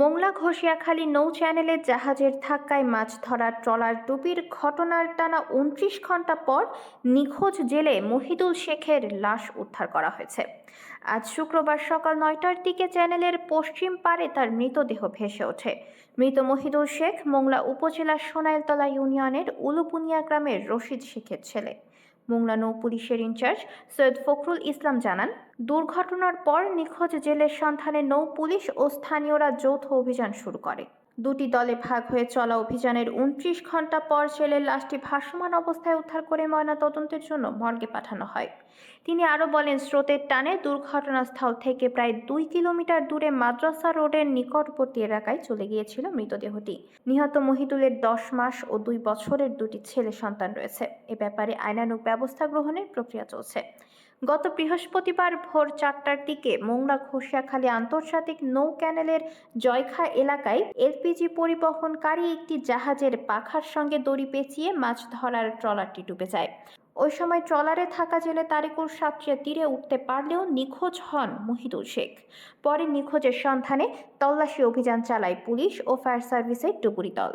মোংলা ঘষিয়াখালী নৌ চ্যানেলের জাহাজের ধাক্কায় মাছ ধরার ট্রলার ডুবির ঘটনার টানা উনত্রিশ ঘণ্টা পর নিখোঁজ জেলে মহিদুল শেখের লাশ উদ্ধার করা হয়েছে। আজ শুক্রবার সকাল নয়টার দিকে চ্যানেলের পশ্চিম পারে তার মৃতদেহ ভেসে ওঠে। মৃত মহিদুল শেখ মোংলা উপজেলার সোনাইলতলা ইউনিয়নের উলুপুনিয়া গ্রামের রশিদ শেখের ছেলে। মোংলা নৌ পুলিশের ইনচার্জ সৈয়দ ফখরুল ইসলাম জানান, দুর্ঘটনার পর নিখোঁজ জেলের সন্ধানে নৌ পুলিশ ও স্থানীয়রা যৌথ অভিযান শুরু করে। দুটি দলে ভাগ হয়ে চলা অভিযানের উনত্রিশ ঘণ্টা পর ছেলের লাশটি ভাসমান অবস্থায় উদ্ধার করে ময়না তদন্তের জন্য মর্গে পাঠানো হয়। তিনি আরও বলেন, স্রোতের টানে দুর্ঘটনাস্থল থেকে প্রায় দুই কিলোমিটার দূরে মাদ্রাসা রোডের নিকটবর্তী এলাকায় চলে গিয়েছিল মৃতদেহটি। নিহত মহিদুলের দশ মাস ও দুই বছরের দুটি ছেলে সন্তান রয়েছে। এ ব্যাপারে আইনানুগ ব্যবস্থা গ্রহণের প্রক্রিয়া চলছে। গত বৃহস্পতিবার ভোর চারটার দিকে মোংলা ঘষিয়াখালী আন্তর্জাতিক নৌ ক্যানেলের জয়খা এলাকায় এলপিজি পরিবহনকারী একটি জাহাজের পাখার সঙ্গে দড়ি পেঁচিয়ে মাছ ধরার ট্রলারটি ডুবে যায়। ওই সময় ট্রলারে থাকা জেলে তারিকুল সাতরিয়া তীরে উঠতে পারলেও নিখোঁজ হন মহিদুল শেখ। পরে নিখোঁজের সন্ধানে তল্লাশি অভিযান চালায় পুলিশ ও ফায়ার সার্ভিসের ডুবুরি দল